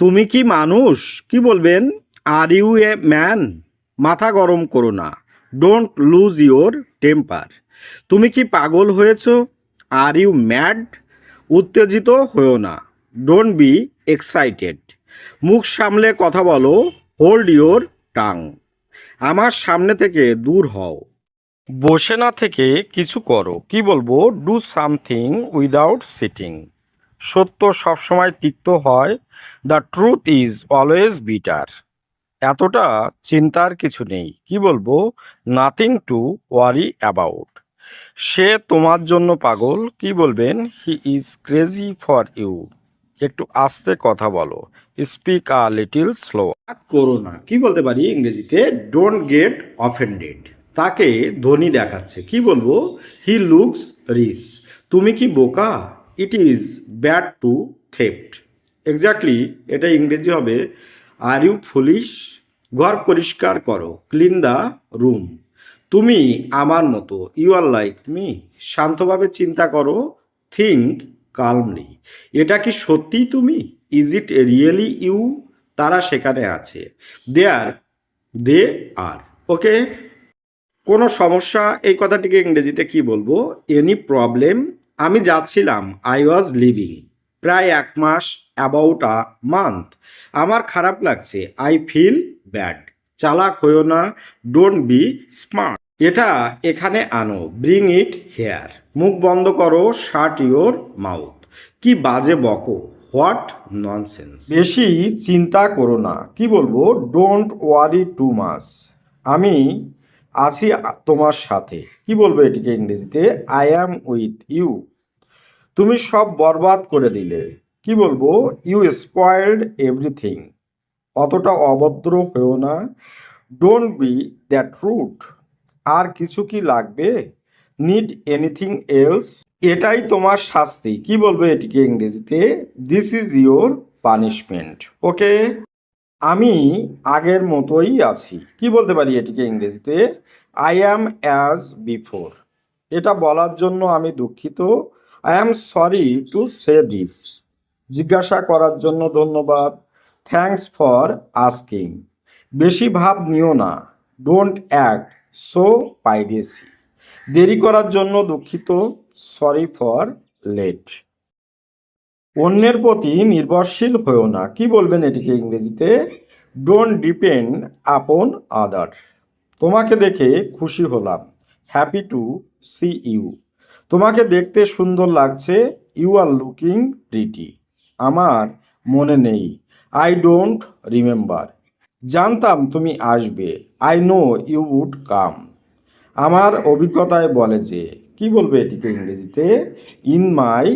তুমি কি মানুষ? কি বলবেন? আর ইউ এ ম্যান মাথা গরম করো না। ডোন্ট লুজ ইওর টেম্পার তুমি কি পাগল হয়েছ? আর ইউ ম্যাড উত্তেজিত হয়েও না। ডোন্ট বি এক্সাইটেড মুখ সামলে কথা বলো। হোল্ড ইওর টাং আমার সামনে থেকে দূর হও। বসে না থেকে কিছু করো। কি বলব? ডু সামথিং উইদাউট সিটিং সত্য সবসময় তিক্ত হয় the truth is always bitter এতটা চিন্তার কিছু নেই। কি বলব? নাথিং টু ওয়ারি অ্যাবাউট সে তোমার জন্য পাগল। কি বলবেন? He is crazy for you একটু আস্তে কথা বলো। স্পিক আ লিটিল স্লো করো না। কি বলতে পারি ইংরেজিতে? ডোন্ট গেট অফেন্ডেড তাকে ধনী দেখাচ্ছে। কি বলব? হি লুকস রিস তুমি কি বোকা? It is bad to theft exactly এটা ইংরেজি হবে আর ইউ ফুলিশ ঘর পরিষ্কার করো ক্লিন দ্য রুম তুমি আমার মতো ইউ আর লাইক মি শান্তভাবে চিন্তা করো থিঙ্ক কালমলি এটা কি সত্যিই তুমি? ইজ ইট রিয়েলি ইউ তারা সেখানে আছে। দে আর দে আর ওকে কোনো সমস্যা? এই কথাটিকে ইংরেজিতে কি বলব? এনি প্রবলেম আমি যাচ্ছিলাম আই ওয়াজ লিভিং প্রায় এক মাস অ্যাবাউট আ মান্থ আমার খারাপ লাগছে আই ফিল ব্যাড চালাক হইও না ডোন্ট বি স্মার্ট এটা এখানে আনো ব্রিং ইট হেয়ার মুখ বন্ধ করো শার্ট ইওর মাউথ কি বাজে বকো হোয়াট ননসেন্স বেশি চিন্তা করো না, কি বলব ডোন্ট ওয়ারি টু মাস আমি আছি তোমার সাথে। কি বলব এটিকে ইংরেজিতে? আই অ্যাম উইথ ইউ তুমি সব বরবাদ করে দিলে। কি বলব? ইউ স্পয়েলড এভরিথিং অতটা অভদ্র হয়েও না। ডোন্ট বি দ্যাট রুট আর কিছু কি লাগবে? নিড এনিথিং এলস এটাই তোমার শাস্তি। কি বলবে এটিকে ইংরেজিতে? This is your punishment okay আমি আগের মতোই আছি। কি বলতে পারি এটিকে ইংরেজিতে? আই অ্যাম অ্যাজ বিফোর এটা বলার জন্য আমি দুঃখিত। I am sorry to say this জিজ্ঞাসা করার জন্য ধন্যবাদ। থ্যাংকস ফর আস্কিং বেশি ভাব নিও না। ডোন্ট অ্যাক্ট সো পাইরেসি দেরি করার জন্য দুঃখিত। সরি ফর লেট অন্যের প্রতি নির্ভরশীল হয়েও না। কি বলবেন এটিকে ইংরেজিতে? ডোন্ট ডিপেন্ড আপন আদার তোমাকে দেখে খুশি হলাম। হ্যাপি টু সি ইউ তোমাকে দেখতে সুন্দর লাগছে। ইউ আর লুকিং প্রিটি আমার মনে নেই। আই ডোন্ট রিমেম্বার জানতাম তুমি আসবে। I know you would come আমার অভিজ্ঞতায় বলে যে কি বলবে এটিকে ইংরেজিতে? In my